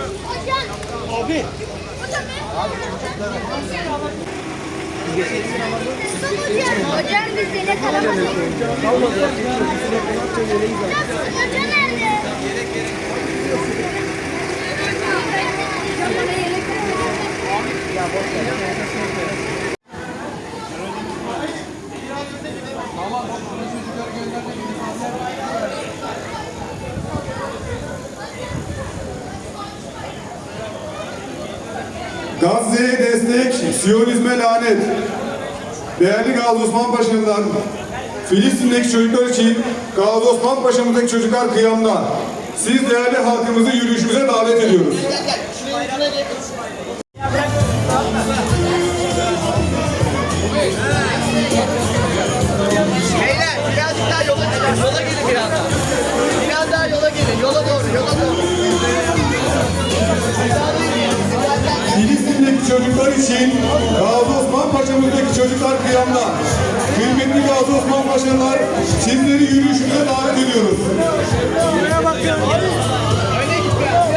Abi. Hocam biz yine kalamadık. Hoca nerede? Gazze'ye destek, Siyonizme lanet. Değerli Gazi Osman Paşa'lılar, Filistin'deki çocuklar için Gazi Osman Paşa'mızdaki çocuklar kıyamda. Siz değerli halkımızı yürüyüşümüze davet ediyoruz. Çocuklar için Gazi Osman Paşa'mızdaki çocuklar kıyamda. Kıymetli Gazi Osman Paşalar, sizleri yürüyüşümüze davet ediyoruz. Öne git biraz.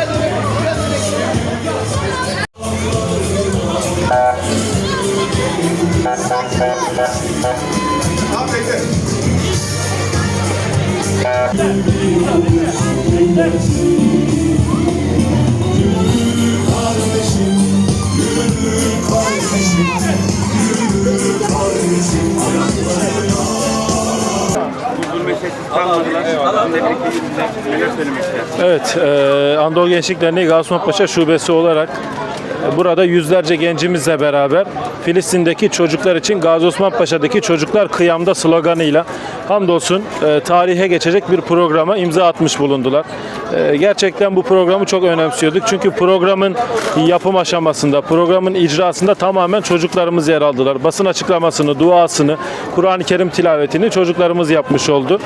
Biraz Evet, e, Anadolu Gençlik Derneği Gaziosmanpaşa Şubesi olarak e, burada yüzlerce gencimizle beraber Filistin'deki çocuklar için Gazi Osman Paşa'daki çocuklar kıyamda sloganıyla hamdolsun e, tarihe geçecek bir programa imza atmış bulundular. E, gerçekten bu programı çok önemsiyorduk. Çünkü programın yapım aşamasında, programın icrasında tamamen çocuklarımız yer aldılar. Basın açıklamasını, duasını, Kur'an-ı Kerim tilavetini çocuklarımız yapmış oldu.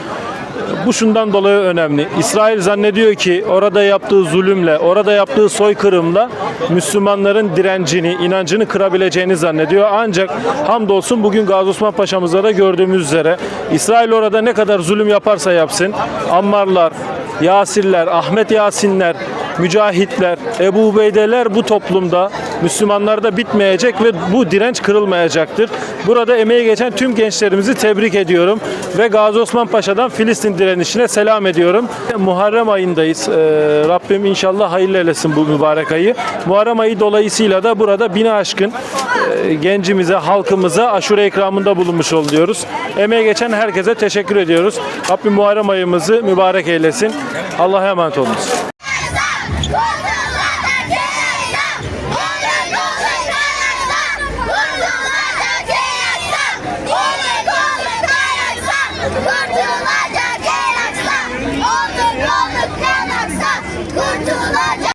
Bu şundan dolayı önemli. İsrail zannediyor ki orada yaptığı zulümle, orada yaptığı soykırımla Müslümanların direncini, inancını kırabileceğini zannediyor. Ancak hamdolsun bugün Gazi Osman Paşa'mızda da gördüğümüz üzere İsrail orada ne kadar zulüm yaparsa yapsın, Ammarlar, Yasirler, Ahmet Yasinler, Mücahitler, Ebu Ubeydeler bu toplumda Müslümanlarda bitmeyecek ve bu direnç kırılmayacaktır. Burada emeği geçen tüm gençlerimizi tebrik ediyorum ve Gazi Osman Paşa'dan Filistin direnişine selam ediyorum. Muharrem ayındayız. Ee, Rabbim inşallah hayırlı eylesin bu mübarek ayı. Muharrem ayı dolayısıyla da burada bine aşkın e, gencimize, halkımıza aşure ikramında bulunmuş oluyoruz. Emeği geçen herkese teşekkür ediyoruz. Rabbim Muharrem ayımızı mübarek eylesin. Allah'a emanet olunuz. Kurtulacak en aksa. Olduk olduk en aksa. Kurtulacak.